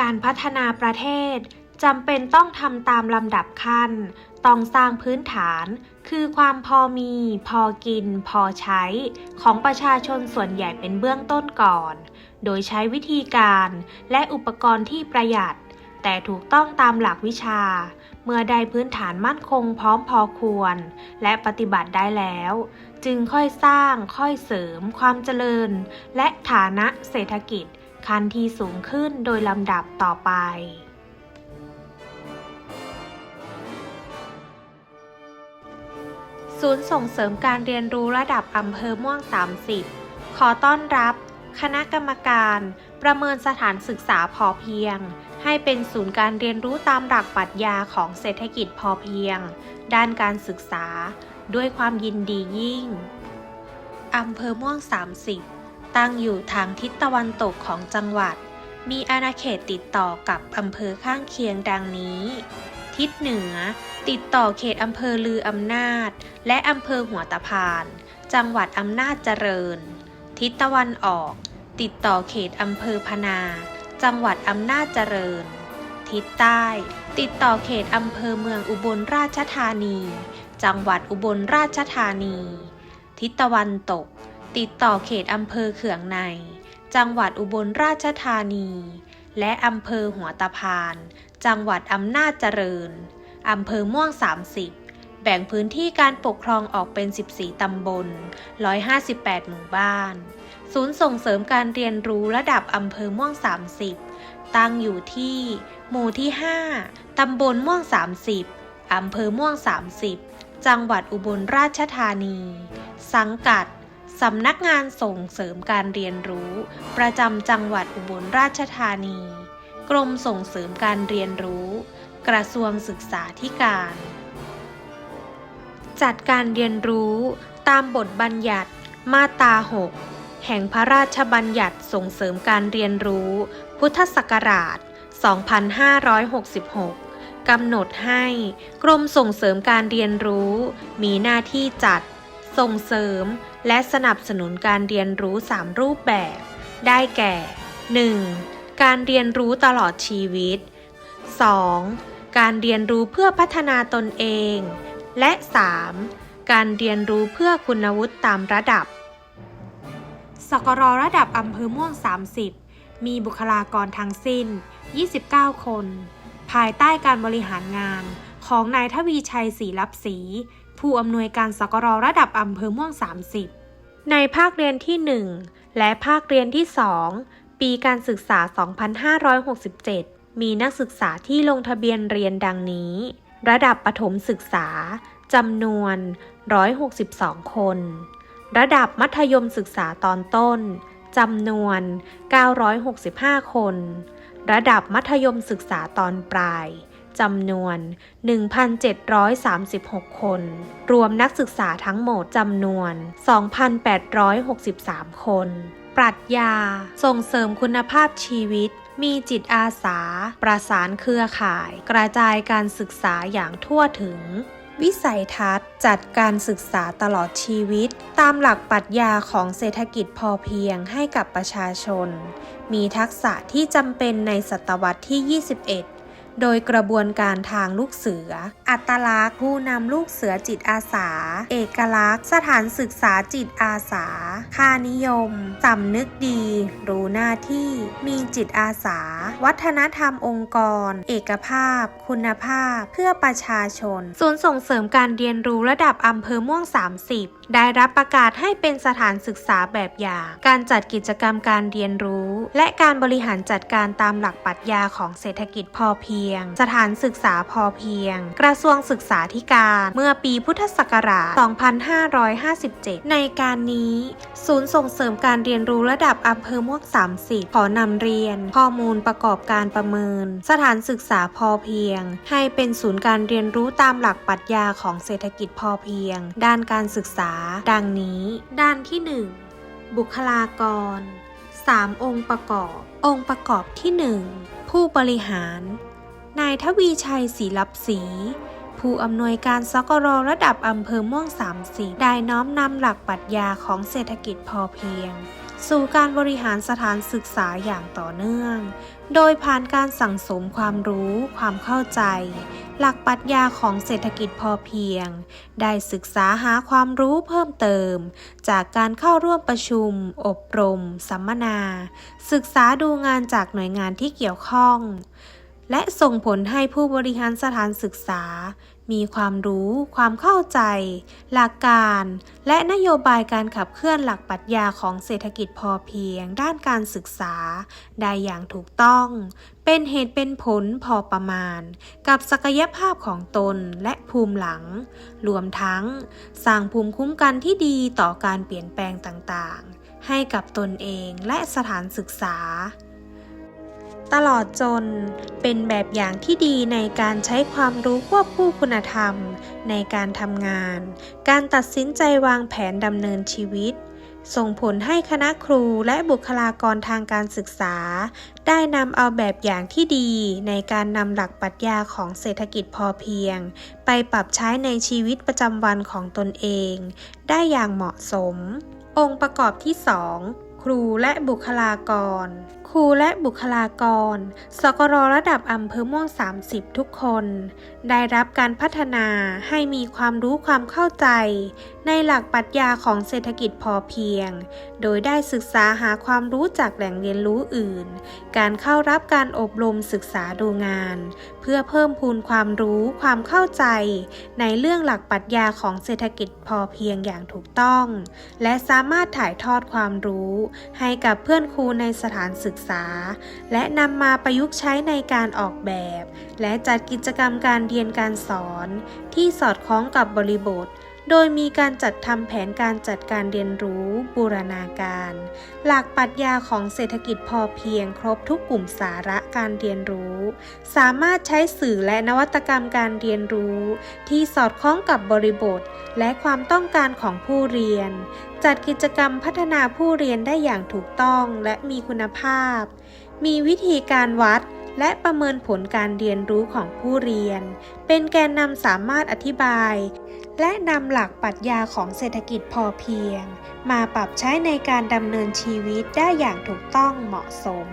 การพัฒนาประเทศจำเป็นต้องทำตามลำดับขั้น ต้องสร้างพื้นฐาน คือความพอมี พอกิน พอใช้ ของประชาชนส่วนใหญ่เป็นเบื้องต้นก่อน โดยใช้วิธีการและอุปกรณ์ที่ประหยัด แต่ถูกต้องตามหลักวิชา เมื่อได้พื้นฐานมั่นคงพร้อมพอควร และปฏิบัติได้แล้ว จึงค่อยสร้างค่อยเสริมความเจริญ และฐานะเศรษฐกิจ ขั้นที่สูงขึ้นโดยลำดับต่อไป ศูนย์ส่งเสริมการเรียนรู้ระดับอำเภอม่วง 30 ขอต้อนรับ คณะกรรมการ ประเมินสถานศึกษาพอเพียง ให้เป็นศูนย์การเรียนรู้ตามหลักปรัชญาของเศรษฐกิจพอเพียง ด้านการศึกษา ด้วยความยินดียิ่งอำเภอม่วง 30 ตั้งอยู่ทางทิศตะวันตกของจังหวัด มีอาณาเขตติดต่อกับอำเภอข้างเคียงดังนี้ ทิศเหนือ ติดต่อเขตอำเภอลืออำนาจ และอำเภอหัวตะพาน จังหวัดอำนาจเจริญ ทิศตะวันออก ติดต่อเขตอำเภอพนา จังหวัดอำนาจเจริญ ทิศใต้ ติดต่อเขตอำเภอเมืองอุบลราชธานี จังหวัดอุบลราชธานี ทิศตะวันตก ติดต่อเขตอำเภอเขืองใน จังหวัดอุบลราชธานี และอำเภอหัวตะพาน จังหวัดอำนาจเจริญ อำเภอม่วง 30 แบ่งพื้นที่การปกครองออกเป็น 14 ตำบล 158 หมู่บ้าน ศูนย์ส่งเสริมการเรียนรู้ระดับอำเภอม่วง 30 ตั้งอยู่ที่ หมู่ที่ 5 ตำบลม่วง 30 อำเภอม่วง 30 จังหวัดอุบลราชธานี สังกัด สำนักงานส่งเสริมการเรียนรู้ ประจำจังหวัดอุบลราชธานี กรมส่งเสริมการเรียนรู้ กระทรวงศึกษาธิการ จัดการเรียนรู้ ตามบทบัญญัติ มาตรา 6 แห่งพระราชบัญญัติส่งเสริมการเรียนรู้ พุทธศักราช 2566กำหนดให้กรมส่งเสริมการเรียนรู้ มีหน้าที่จัด ส่งเสริม และสนับสนุนการเรียนรู้ 3 รูปแบบ ได้แก่ 1. การเรียนรู้ตลอดชีวิต 2. การเรียนรู้เพื่อพัฒนาตนเอง และ 3. การเรียนรู้เพื่อคุณวุฒิตามระดับ สกรระดับอำเภอม่วง 30 มีบุคลากรทั้งสิ้น 29 คน ภายใต้การบริหารงานของนายทวีชัยศรีลับศรี ผู้อำนวยการสกรระดับอำเภอม่วง 30 ในภาคเรียนที่ 1 และภาคเรียนที่ 2 ปีการศึกษา 2567 มีนักศึกษาที่ลงทะเบียนเรียนดังนี้ ระดับประถมศึกษาจำนวน 162 คน ระดับมัธยมศึกษาตอนต้นจำนวน 965 คน ระดับมัธยมศึกษาตอนปลาย จำนวน 1,736 คน รวมนักศึกษาทั้งหมดจำนวน 2,863 คน ปรัชญา ส่งเสริมคุณภาพชีวิตมีจิตอาสา ประสานเครือข่าย กระจายการศึกษาอย่างทั่วถึง วิสัยทัศน์ จัดการศึกษาตลอดชีวิต ตามหลักปรัชญาของเศรษฐกิจพอเพียงให้กับประชาชน มีทักษะที่จำเป็นในศตวรรษที่ 21 โดยกระบวนการทางลูกเสือ อัตลักษณ์ผู้นำลูกเสือจิตอาสา เอกลักษณ์ สถานศึกษาจิตอาสา ค่านิยม สำนึกดี รู้หน้าที่ มีจิตอาสา วัฒนธรรมองค์กร เอกภาพ คุณภาพ เพื่อประชาชน ศูนย์ส่งเสริมการเรียนรู้ระดับอำเภอม่วง 30 ได้รับประกาศให้เป็นสถานศึกษาแบบอย่าง การจัดกิจกรรมการเรียนรู้ และการบริหารจัดการตามหลักปรัชญาของเศรษฐกิจพอเพียงสถานศึกษาพอเพียง กระทรวงศึกษาธิการเมื่อปีพุทธศักราช 2557 ในการนี้ ศูนย์ส่งเสริมการเรียนรู้ระดับอำเภอม่วง30 ขอนำเรียน ข้อมูลประกอบการประเมิน สถานศึกษาพอเพียง ให้เป็นศูนย์การเรียนรู้ตามหลักปรัชญาของเศรษฐกิจพอเพียง ด้านการศึกษา ดังนี้ ด้านที่ 1 บุคลากร 3 องค์ประกอบ องค์ประกอบที่ 1 ผู้บริหาร นายทวีชัยศรีลับศรีผู้อำนวยการสกรระดับอำเภอม่วง30ได้น้อมนำหลักปรัชญาของเศรษฐกิจพอเพียง สู่การบริหารสถานศึกษาอย่างต่อเนื่อง โดยผ่านการสั่งสมความรู้ ความเข้าใจ หลักปรัชญาของเศรษฐกิจพอเพียง ได้ศึกษาหาความรู้เพิ่มเติม จากการเข้าร่วมประชุม อบรม สัมมนา ศึกษาดูงานจากหน่วยงานที่เกี่ยวข้อง และส่งผลให้ผู้บริหารสถานศึกษา มีความรู้ ความเข้าใจ หลักการ และนโยบายการขับเคลื่อนหลักปรัชญาของเศรษฐกิจพอเพียง ด้านการศึกษา ได้อย่างถูกต้อง เป็นเหตุเป็นผลพอประมาณ กับศักยภาพของตนและภูมิหลัง รวมทั้ง สร้างภูมิคุ้มกันที่ดีต่อการเปลี่ยนแปลงต่างๆ ให้กับตนเองและสถานศึกษา ตลอดจนเป็นแบบอย่างที่ดีในการใช้ความรู้ควบคู่คุณธรรม ในการทำงาน การตัดสินใจวางแผนดำเนินชีวิต ส่งผลให้คณะครูและบุคลากรทางการศึกษา ได้นำเอาแบบอย่างที่ดีในการนำหลักปรัชญาของเศรษฐกิจพอเพียง ไปปรับใช้ในชีวิตประจำวันของตนเอง ได้อย่างเหมาะสม องค์ประกอบที่ 2 ครูและบุคลากรครูและบุคลากร สกรระดับอำเภอม่วง 30 ทุกคน ได้รับการพัฒนาให้มีความรู้ความเข้าใจ ในหลักปรัชญาของเศรษฐกิจพอเพียง โดยได้ศึกษาหาความรู้จากแหล่งเรียนรู้อื่น การเข้ารับการอบรมศึกษาดูงาน เพื่อเพิ่มพูนความรู้ความเข้าใจ ในเรื่องหลักปรัชญาของเศรษฐกิจพอเพียงอย่างถูกต้อง และสามารถถ่ายทอดความรู้ ให้กับเพื่อนครูในสถานศึกกษา และนำมาประยุกต์ใช้ในการออกแบบ และจัดกิจกรรมการเรียนการสอน ที่สอดคล้องกับบริบท โดยมีการจัดทำแผนการจัดการเรียนรู้บูรณาการ หลักปรัชญาของเศรษฐกิจพอเพียงครบทุกกลุ่มสาระการเรียนรู้ สามารถใช้สื่อและนวัตกรรมการเรียนรู้ ที่สอดคล้องกับบริบท และความต้องการของผู้เรียน จัดกิจกรรมพัฒนาผู้เรียนได้อย่างถูกต้องและมีคุณภาพ มีวิธีการวัด และประเมินผลการเรียนรู้ของผู้เรียน เป็นแกนนำสามารถอธิบาย และนำหลักปรัชญาของเศรษฐกิจพอเพียง มาปรับใช้ในการดำเนินชีวิตได้อย่างถูกต้องเหมาะสม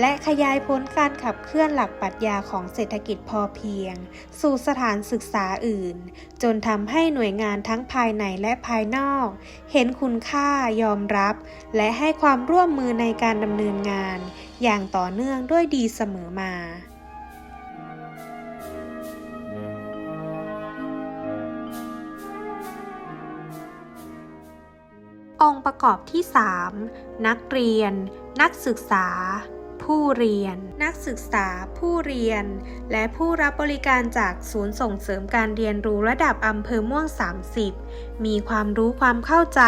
และขยายผลการขับเคลื่อนหลักปรัชญาของเศรษฐกิจพอเพียง สู่สถานศึกษาอื่น จนทำให้หน่วยงานทั้งภายในและภายนอก เห็นคุณค่ายอมรับ และให้ความร่วมมือในการดำเนินงาน อย่างต่อเนื่องด้วยดีเสมอมาองค์ประกอบที่ 3 นักเรียน นักศึกษา ผู้เรียน นักศึกษาผู้เรียน และผู้รับบริการจากศูนย์ส่งเสริมการเรียนรู้ระดับอำเภอม่วง 30 มีความรู้ความเข้าใจ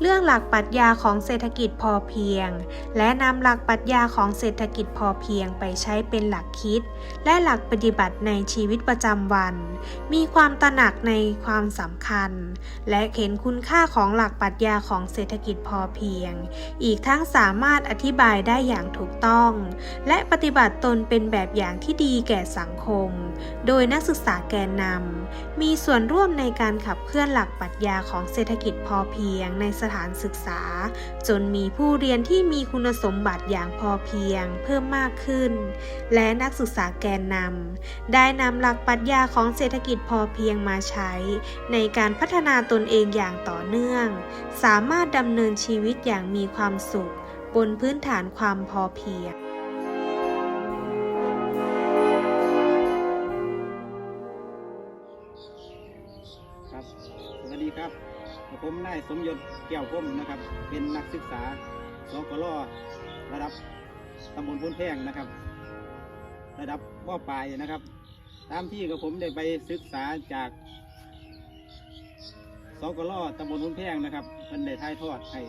เรื่องหลักปรัชญาของเศรษฐกิจพอเพียง และนำหลักปรัชญาของเศรษฐกิจพอเพียงไปใช้เป็นหลักคิด และหลักปฏิบัติในชีวิตประจำวัน มีความตระหนักในความสำคัญ และเห็นคุณค่าของหลักปรัชญาของเศรษฐกิจพอเพียง อีกทั้งสามารถอธิบายได้อย่างถูกต้องและปฏิบัติตนเป็นแบบอย่างที่ดีแก่สังคม โดยนักศึกษาแกนนำมีส่วนร่วมในการขับเคลื่อนหลักปรัชญาของเศรษฐกิจพอเพียงในสถานศึกษา จนมีผู้เรียนที่มีคุณสมบัติอย่างพอเพียงเพิ่มมากขึ้น และนักศึกษาแกนนำได้นำหลักปรัชญาของเศรษฐกิจพอเพียงมาใช้ ในการพัฒนาตนเองอย่างต่อเนื่อง สามารถดำเนินชีวิตอย่างมีความสุข บนพื้นฐานความพอเพียง ครับ สวัสดีครับ ผมนายสมยศแก้วพ้มนะครับ เป็นนักศึกษาสกลระดับตำบลพุนแพงนะครับ ระดับมปลายนะครับ ตามที่กับผมได้ไปศึกษาจากสกลตำบลพุนแพงนะครับมันได้ถ่ายทอดให้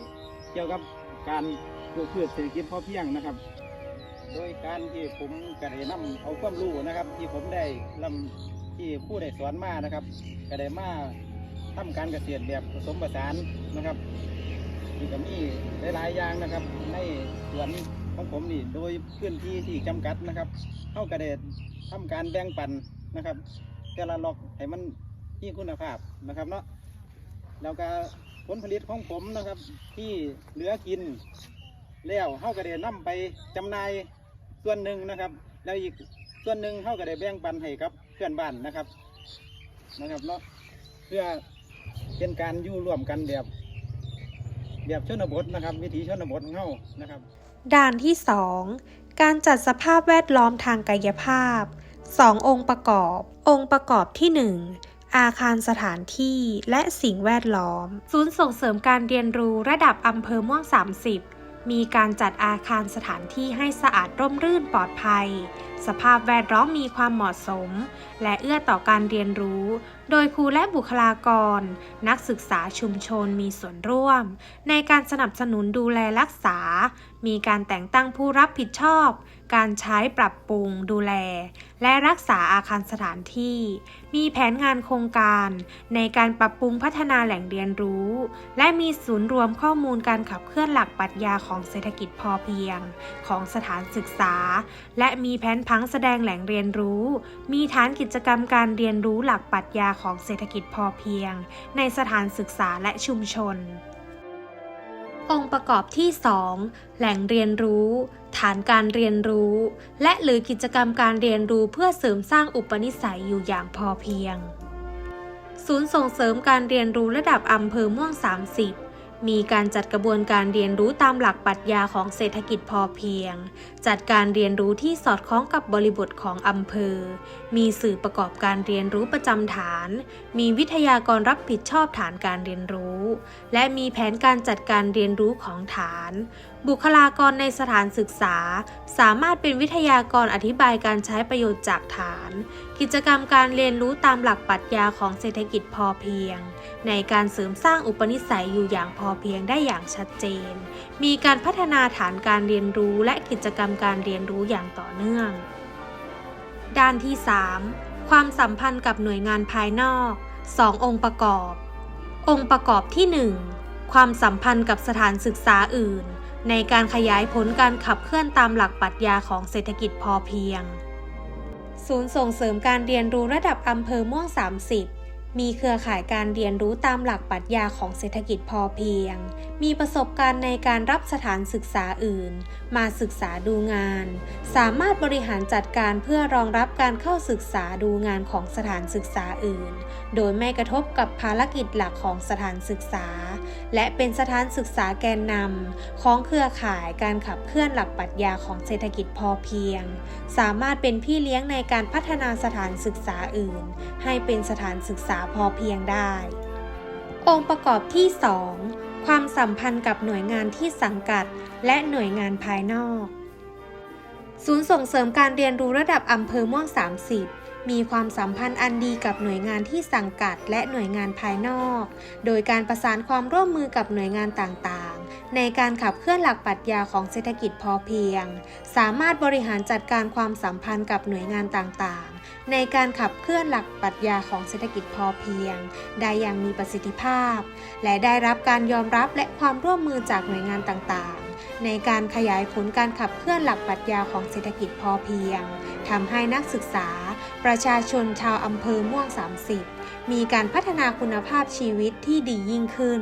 เกี่ยวกับการ ปลูกพืชเศรษฐกิจพอเพียงนะครับ โดยการที่ผมกระได้นำเอาความรู้นะครับ ที่ผมได้นำที่ผู้ได้สอนมานะครับก็ได้มาทำการเกษตรแบบผสมผสานนะครับนี่ก็มีหลายๆอย่างนะครับ ในสวนของผมนี่โดยพื้นที่ที่จำกัดนะครับเท่าก็ได้ทำการแบ่งปันนะครับ แต่ละล็อกให้มันมีคุณภาพนะครับเนาะแล้วก็ผลผลิตของผมนะครับ ที่เหลือกิน แล้วเฮาก็ได้นํไปจำหน่ายส่วนหนึ่งนะครับ แล้วอีกส่วนหนึ่งเฮาก็ได้แบ่งปันให้กับเพื่อนบ้านนะครับนะครับเนาะเพื่อเป็นการอยู่ร่วมกันแบบแบบชนบทนะครับ วิถีชนบทของเฮานะครับด้านที่ 2 การจัดสภาพแวดล้อมทางกายภาพ 2 องค์ประกอบ องค์ประกอบที่ 1 อาคารสถานที่และสิ่งแวดล้อม ศูนย์ส่งเสริมการเรียนรู้ระดับอำเภอม่วง 30 มีการจัดอาคารสถานที่ให้สะอาดร่มรื่นปลอดภัย สภาพแวดล้อมมีความเหมาะสม และเอื้อต่อการเรียนรู้ โดยครูและบุคลากร นักศึกษาชุมชนมีส่วนร่วม ในการสนับสนุนดูแลรักษามีการแต่งตั้งผู้รับผิดชอบ การใช้ปรับปรุง ดูแล และรักษาอาคารสถานที่ มีแผนงานโครงการ ในการปรับปรุงพัฒนาแหล่งเรียนรู้ และมีศูนย์รวมข้อมูลการขับเคลื่อนหลักปรัชญาของเศรษฐกิจพอเพียง ของสถานศึกษา และมีแผนพังแสดงแหล่งเรียนรู้ มีฐานกิจกรรมการเรียนรู้หลักปรัชญาของเศรษฐกิจพอเพียง ในสถานศึกษาและชุมชน องค์ประกอบที่ 2 แหล่งเรียนรู้ ฐานการเรียนรู้ และหรือกิจกรรมการเรียนรู้เพื่อเสริมสร้างอุปนิสัยอยู่อย่างพอเพียง ศูนย์ส่งเสริมการเรียนรู้ระดับอำเภอม่วง 30 มีการจัดกระบวนการเรียนรู้ตามหลักปรัชญาของเศรษฐกิจพอเพียง จัดการเรียนรู้ที่สอดคล้องกับบริบทของอำเภอ มีสื่อประกอบการเรียนรู้ประจำฐาน มีวิทยากรรับผิดชอบฐานการเรียนรู้ และมีแผนการจัดการเรียนรู้ของฐาน บุคลากรในสถานศึกษา สามารถเป็นวิทยากรอธิบายการใช้ประโยชน์จากฐาน กิจกรรมการเรียนรู้ตามหลักปรัชญาของเศรษฐกิจพอเพียง ในการเสริมสร้างอุปนิสัยอยู่อย่างพอเพียงได้อย่างชัดเจน มีการพัฒนาฐานการเรียนรู้และกิจกรรมการเรียนรู้อย่างต่อเนื่อง ด้านที่ 3 ความสัมพันธ์กับหน่วยงานภายนอก 2 องค์ประกอบ องค์ประกอบที่ 1 ความสัมพันธ์กับสถานศึกษาอื่น ในการขยายผลการขับเคลื่อนตามหลักปรัชญาของเศรษฐกิจพอเพียง ศูนย์ส่งเสริมการเรียนรู้ระดับอำเภอม่วง 30 มีเครือข่ายการเรียนรู้ตามหลักปรัชญาของเศรษฐกิจพอเพียง มีประสบการณ์ในการรับสถานศึกษาอื่น มาศึกษาดูงาน สามารถบริหารจัดการเพื่อรองรับการเข้าศึกษาดูงานของสถานศึกษาอื่น โดยไม่กระทบกับภารกิจหลักของสถานศึกษา และเป็นสถานศึกษาแกนนำของเครือข่ายการขับเคลื่อนหลักปรัชญาของเศรษฐกิจพอเพียง สามารถเป็นพี่เลี้ยงในการพัฒนาสถานศึกษาอื่นให้เป็นสถานศึกษาพอเพียงได้ องค์ประกอบที่ 2 ความสัมพันธ์กับหน่วยงานที่สังกัด และหน่วยงานภายนอก ศูนย์ส่งเสริมการเรียนรู้ระดับอำเภอม่วง 30มีความสัมพันธ์อันดีกับหน่วยงานที่สังกัดและหน่วยงานภายนอก โดยการประสานความร่วมมือกับหน่วยงานต่างๆ ในการขับเคลื่อนหลักปรัชญาของเศรษฐกิจพอเพียง สามารถบริหารจัดการความสัมพันธ์กับหน่วยงานต่างๆ ในการขับเคลื่อนหลักปรัชญาของเศรษฐกิจพอเพียง ได้อย่างมีประสิทธิภาพ และได้รับการยอมรับและความร่วมมือจากหน่วยงานต่างๆ ในการขยายผลการขับเคลื่อนหลักปรัชญาของเศรษฐกิจพอเพียงทำให้นักศึกษา ประชาชนชาวอำเภอม่วง 30 มีการพัฒนาคุณภาพชีวิตที่ดียิ่งขึ้น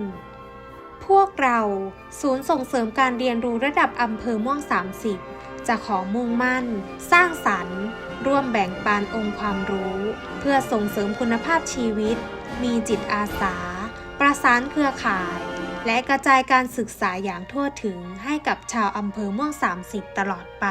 พวกเรา ศูนย์ส่งเสริมการเรียนรู้ระดับอำเภอม่วง 30 จะขอมุ่งมั่น สร้างสรรค์ ร่วมแบ่งปันองค์ความรู้ เพื่อส่งเสริมคุณภาพชีวิต มีจิตอาสา ประสานเครือข่าย และกระจายการศึกษาอย่างทั่วถึงให้กับชาวอำเภอม่วง 30 ตลอดไป